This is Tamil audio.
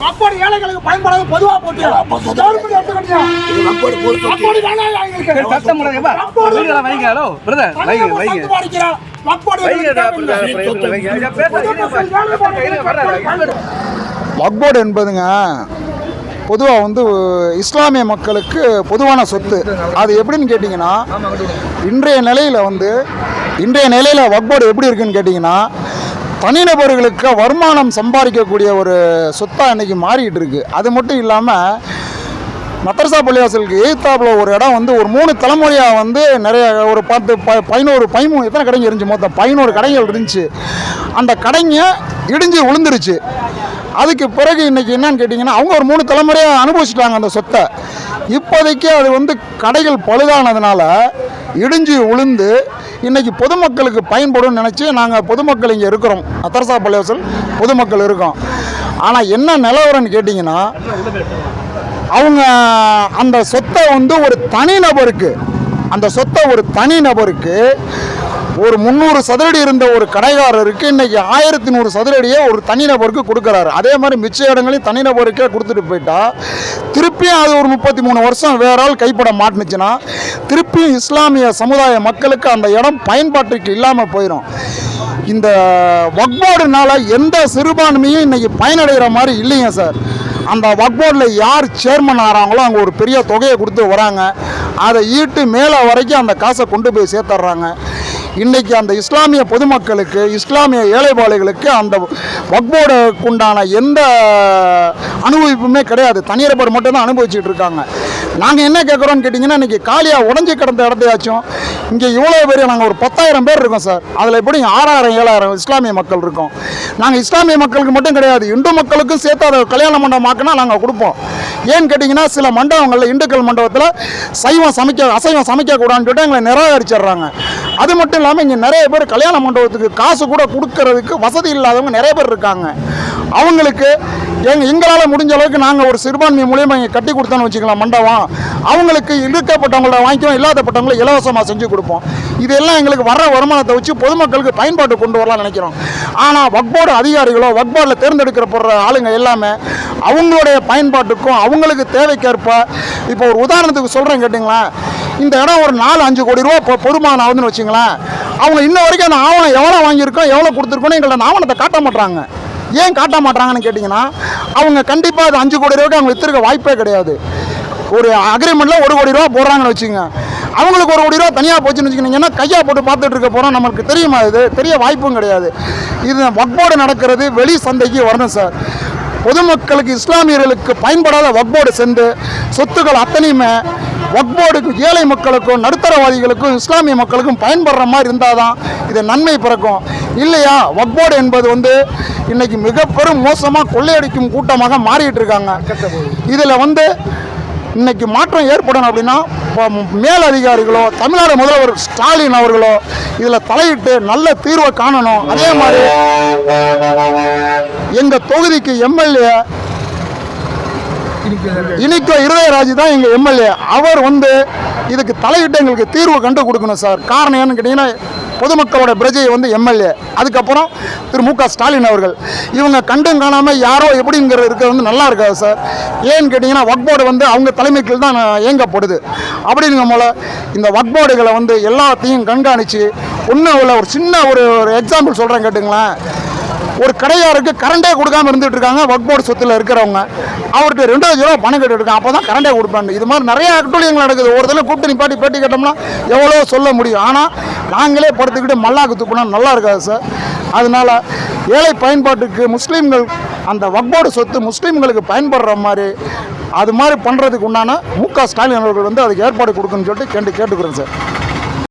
அப்படி ஏழைகளுக்கு பயன்படாத பொதுவா போட்டு. வக்போர்டு என்பதுங்க பொதுவாக வந்து இஸ்லாமிய மக்களுக்கு பொதுவான சொத்து. அது எப்படின்னு கேட்டிங்கன்னா இன்றைய நிலையில் வந்து இன்றைய நிலையில் வக்போர்டு எப்படி இருக்குன்னு கேட்டிங்கன்னா தனிநபர்களுக்கு வருமானம் சம்பாதிக்கக்கூடிய ஒரு சொத்தாக இன்றைக்கி மாறிக்கிட்டு இருக்குது அது மட்டும் இல்லாமல் மதரசா பள்ளிவாசலுக்கு எய்த்தாப்பில் ஒரு இடம் வந்து ஒரு மூணு தலைமுறையாக வந்து நிறைய ஒரு பத்து ப பதினோரு பதிமூணு எத்தனை கடைங்க இருந்துச்சு மொத்தம்? பதினோரு கடைகள் இருந்துச்சு. அந்த கடைங்க இடிஞ்சு விழுந்துருச்சு அதுக்கு பிறகு இன்றைக்கி என்னன்னு கேட்டிங்கன்னா அவங்க ஒரு மூணு தலைமுறையாக அனுபவிச்சிட்டாங்க அந்த சொத்தை. இப்போதைக்கு அது வந்து கடைகள் பழுதானதுனால இடிஞ்சு விழுந்து இன்றைக்கி பொதுமக்களுக்கு பயன்படும் நினச்சி நாங்கள் பொதுமக்கள் இங்கே இருக்கிறோம். அத்தரசா பள்ளிவாசல் பொதுமக்கள் இருக்கோம். ஆனால் என்ன நிலவரம்னு கேட்டிங்கன்னா அவங்க அந்த சொத்தை வந்து ஒரு தனிநபருக்கு அந்த சொத்தை ஒரு தனிநபருக்கு ஒரு முந்நூறு சதுரடி இருந்த ஒரு கடைக்காரருக்கு இன்னைக்கு ஆயிரத்தி நூறு சதுரடியை ஒரு தனிநபருக்கு கொடுக்குறாரு. அதே மாதிரி மிச்ச இடங்களையும் தனிநபருக்கே கொடுத்துட்டு போயிட்டா திருப்பியும் அது ஒரு முப்பத்தி மூணு வருஷம் வேற ஆள் கைப்பட மாட்டுனுச்சுன்னா திருப்பியும் இஸ்லாமிய சமுதாய மக்களுக்கு அந்த இடம் பயன்பாட்டுக்கு இல்லாமல் போயிடும் இந்த வக்போர்டுனால எந்த சிறுபான்மையும் இன்னைக்கு பயனடைகிற மாதிரி இல்லைங்க சார். அந்த வக்போர்டில் யார் சேர்மன் ஆகிறாங்களோ அங்கே ஒரு பெரிய தொகையை கொடுத்து வராங்க. அதை ஈட்டு மேலே வரைக்கும் அந்த காசை கொண்டு போய் சேர்த்துட்றாங்க இன்றைக்கி அந்த இஸ்லாமிய பொதுமக்களுக்கு இஸ்லாமிய ஏழைபாளைகளுக்கு அந்த வக்போர்டுக்கு உண்டான எந்த அனுபவிப்புமே கிடையாது. தனிநபர் மட்டும்தான் அனுபவிச்சுட்டு இருக்காங்க. நாங்கள் என்ன கேட்குறோன்னு கேட்டிங்கன்னா இன்றைக்கி காலியாக உடஞ்சி கிடந்த இடத்தையாச்சும் இங்கே இவ்வளோ பேர் நாங்கள் ஒரு பத்தாயிரம் பேர் இருக்கோம் சார். அதில் எப்படி ஆறாயிரம் ஏழாயிரம் இஸ்லாமிய மக்கள் இருக்கோம். நாங்கள் இஸ்லாமிய மக்களுக்கு மட்டும் கிடையாது இந்து மக்களுக்கும் சேர்த்து அதை கல்யாண மண்டபமாக்குனா நாங்கள் கொடுப்போம். ஏன்னு கேட்டிங்கன்னா சில மண்டபங்களில் இந்துக்கள் மண்டபத்தில் சைவம் சமைக்க அசைவம் சமைக்கக்கூடாதுன்னு சொல்லிட்டு எங்களை நிராகரிச்சிடுறாங்க. அது மட்டும் இல்லாமல் இங்கே நிறைய பேர் கல்யாண மண்டபத்துக்கு காசு கூட கொடுக்கறதுக்கு வசதி இல்லாதவங்க நிறைய பேர் இருக்காங்க. அவங்களுக்கு எங்க எங்களால் முடிஞ்ச அளவுக்கு நாங்கள் ஒரு சிறுபான்மை மூலியமாக இங்கே கட்டி கொடுத்தோன்னு வச்சுக்கலாம் மண்டபம் அவங்களுக்கு இருக்கப்பட்டவங்கள வாங்கிக்கோ இல்லாதப்பட்டவங்களை இலவசமாக செஞ்சு கொடுப்போம். இதெல்லாம் எங்களுக்கு வர்ற வருமானத்தை வச்சு பொதுமக்களுக்கு பயன்பாட்டு கொண்டு வரலாம்னு நினைக்கிறோம். ஆனால் வக்போர்டு அதிகாரிகளோ வக்போர்டில் தேர்ந்தெடுக்கப்படுற ஆளுங்க எல்லாமே அவங்களுடைய பயன்பாட்டுக்கும் அவங்களுக்கு தேவைக்கேற்ப இப்போ ஒரு உதாரணத்துக்கு சொல்கிறேன் கேட்டிங்களா? இந்த இடம் ஒரு நாலு அஞ்சு கோடி ரூபா இப்போ பொறுமானம் ஆகுதுன்னு வச்சுங்களேன். அவங்க இன்ன வரைக்கும் அந்த ஆவணம் எவ்வளோ வாங்கியிருக்கோம் எவ்வளோ கொடுத்துருக்கோன்னு எங்களோட ஆவணத்தை காட்ட மாட்டுறாங்க ஏன் காட்ட மாட்டாங்கன்னு கேட்டிங்கன்னா அவங்க கண்டிப்பாக அது அஞ்சு கோடி ரூபாய்க்கு அவங்க வித்திருக்க வாய்ப்பே கிடையாது. ஒரு அக்ரிமெண்ட்டில் ஒரு கோடி ரூபா போடுறாங்கன்னு வச்சுங்க அவங்களுக்கு ஒரு கோடி ரூபா தனியாக போச்சுன்னு வச்சுக்கிட்டிங்கன்னா கையாக போட்டு பார்த்துட்டு இருக்க போகிறோம் நமக்கு தெரியுமா இது? தெரிய வாய்ப்பும் கிடையாது. இது வக்போர்டு நடக்கிறது வெளி சந்தைக்கு வரணும் சார். பொதுமக்களுக்கு இஸ்லாமியர்களுக்கு பயன்படாத வக்போர்டு சென்று சொத்துக்கள் அத்தனையுமே வக்போர்டுக்கு ஏழை மக்களுக்கும் நடுத்தரவாதிகளுக்கும் இஸ்லாமிய மக்களுக்கும் பயன்படுற மாதிரி இருந்தால் தான் இது நன்மை பிறக்கும். இல்லையா? வக்போர்டு என்பது வந்து இன்னைக்கு மிக பெரும் மோசமாக கொள்ளையடிக்கும் கூட்டமாக மாறிட்டு இருக்காங்க இதில் வந்து இன்னைக்கு மாற்றம் ஏற்படணும் அப்படின்னா மேல் அதிகாரிகளோ தமிழ்நாடு முதல்வர் ஸ்டாலின் அவர்களோ இதில் தலையிட்டு நல்ல தீர்வை காணணும். அதே மாதிரி எங்கள் தொகுதிக்கு எம்எல்ஏ இனிக்கோ இருதயராஜ் தான் எங்கள் எம்எல்ஏ. அவர் வந்து இதுக்கு தலையிட்டு எங்களுக்கு தீர்வு கண்டு கொடுக்கணும் சார். காரணம் என்னன்னு கேட்டிங்கன்னா பொதுமக்களோட பிரஜையை வந்து எம்எல்ஏ. அதுக்கப்புறம் திரு மு க ஸ்டாலின் அவர்கள். இவங்க கண்டும் காணாமல் யாரோ எப்படிங்கிற இருக்கிறது வந்து நல்லா இருக்காது சார். ஏன்னு கேட்டிங்கன்னா ஒர்க் போர்டு வந்து அவங்க தலைமைக்கு தான் இயங்கப்படுது. அப்படிங்கிற போல இந்த வக்போர்டுகளை வந்து எல்லாத்தையும் கண்காணித்து ஒன்றும் உள்ள ஒரு சின்ன ஒரு ஒரு எக்ஸாம்பிள் சொல்கிறேன் கேட்டுங்களேன். ஒரு கடையாருக்கு கரண்டே கொடுக்காம இருந்துட்டு இருக்காங்க ஒர்க் போர்டு சொத்தில் இருக்கிறவங்க. அவர்கிட்ட ரெண்டு ரூபா பணம் கேட்டு அப்போ தான் கரண்டே கொடுப்பாங்க. இது மாதிரி நிறைய அட்டுழியங்கள் நடக்குது. ஒரு தடவை கூப்பிட்டு நிப்பாட்டி பேட்டி கேட்டோம்னா எவ்வளோ சொல்ல முடியும். ஆனால் நாங்களே படுத்துக்கிட்டு மல்லாக்கு துப்புனா நல்லா இருக்காது சார். அதனால ஏழை பயன்பாட்டுக்கு முஸ்லீம்கள் அந்த வக்போடு சொத்து முஸ்லீம்களுக்கு பயன்படுற மாதிரி அது மாதிரி பண்ணுறதுக்கு உண்டான மு க ஸ்டாலின் அவர்கள் வந்து அதுக்கு ஏற்பாடு கொடுக்குன்னு சொல்லிட்டு கேட்டு கேட்டுக்கிறேன் சார்.